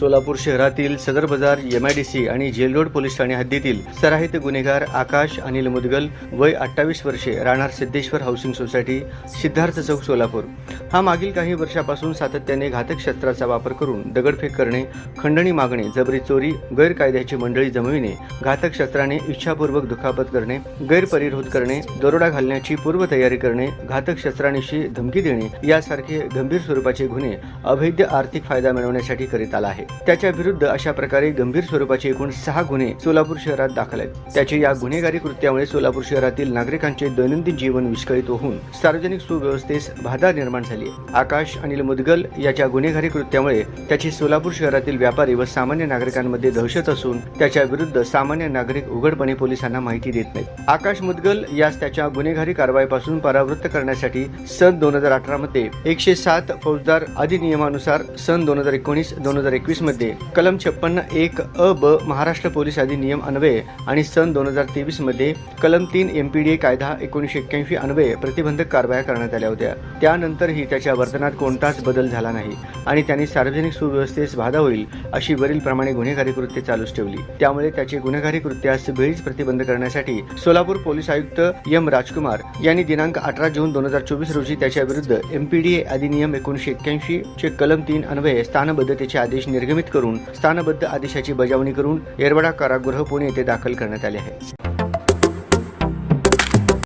सोलापूर शहरातील सदर बाजार एमआयडीसी आणि जेल रोड पोलीस ठाणे हद्दीतील सराहित गुन्हेगार आकाश अनिल मुदगल वय अठ्ठावीस वर्षे राहणार सिद्धेश्वर हाऊसिंग सोसायटी सिद्धार्थ चौक सोलापूर. हा मागील काही वर्षापासून सातत्याने घातक शस्त्राचा वापर करून दगडफेक करणे खंडणी मागणे जबरी चोरी गैरकायद्याची मंडळी जमविणे घातक शस्त्राने इच्छापूर्वक दुखापत करणे गैरपरिरोध करणे दरोडा घालण्याची पूर्वतयारी करणे घातक शस्त्रांशी धमकी देणे यासारखे गंभीर स्वरूपाचे गुन्हे अवैध आर्थिक फायदा मिळवण्यासाठी करीत आला आहे. त्याच्या विरुद्ध अशा प्रकारे गंभीर स्वरूपाचे एकूण सहा गुन्हे सोलापूर शहरात दाखल आहेत. त्याचे या गुन्हेगारी कृत्यामुळे सोलापूर शहरातील नागरिकांचे दैनंदिन जीवन विस्कळीत होऊन सार्वजनिक सुव्यवस्थेस बाधा निर्माण झाली आहे. आकाश अनिल मुदगल याच्या गुन्हेगारी कृत्यामुळे त्याची सोलापूर शहरातील व्यापारी व सामान्य नागरिकांमध्ये दहशत असून त्याच्या विरुद्ध सामान्य नागरिक उघडपणे पोलिसांना माहिती देत नाहीत. आकाश मुदगल यास त्याच्या गुन्हेगारी कारवाईपासून परावृत्त करण्यासाठी सन दोन हजार अठरा मध्ये एकशे सात फौजदार अधिनियमानुसार सन दोन हजार एकोणीस दोन हजार एकवीस मध्ये कलम छप्पन्न एक अ ब महाराष्ट्र पोलीस अधिनियम अन्वये आणि सन दोन हजार तेवीसमध्ये कलम तीन एमपीडीए कायदा एकोणीसशे एक्क्याऐंशी अन्वये प्रतिबंधक कारवाया करण्यात आल्या होत्या. त्यानंतरही त्याच्या वर्तनात कोणताच बदल झाला नाही आणि त्यांनी सार्वजनिक सुव्यवस्थेस बाधा होईल अशी वरीलप्रमाणे गुन्हेगारी कृत्ये चालूच ठेवली. त्यामुळे त्याचे गुन्हेगारी कृत्यास वेळीच प्रतिबंध करण्यासाठी सोलापूर पोलीस आयुक्त एम राजकुमार यांनी दिनांक अठरा जून दोन हजार चोवीस रोजी त्याच्या विरुद्ध एमपीडीए अधिनियम एकोणीसशे एक्क्याऐंशी चे कलम तीन अन्वये स्थानबद्धतेचे आदेश निर्गमित करून स्थानबद्ध आदेशाची बजावणी करून येरवडा कारागृह पुणे येथे दाखल करण्यात आले आहे.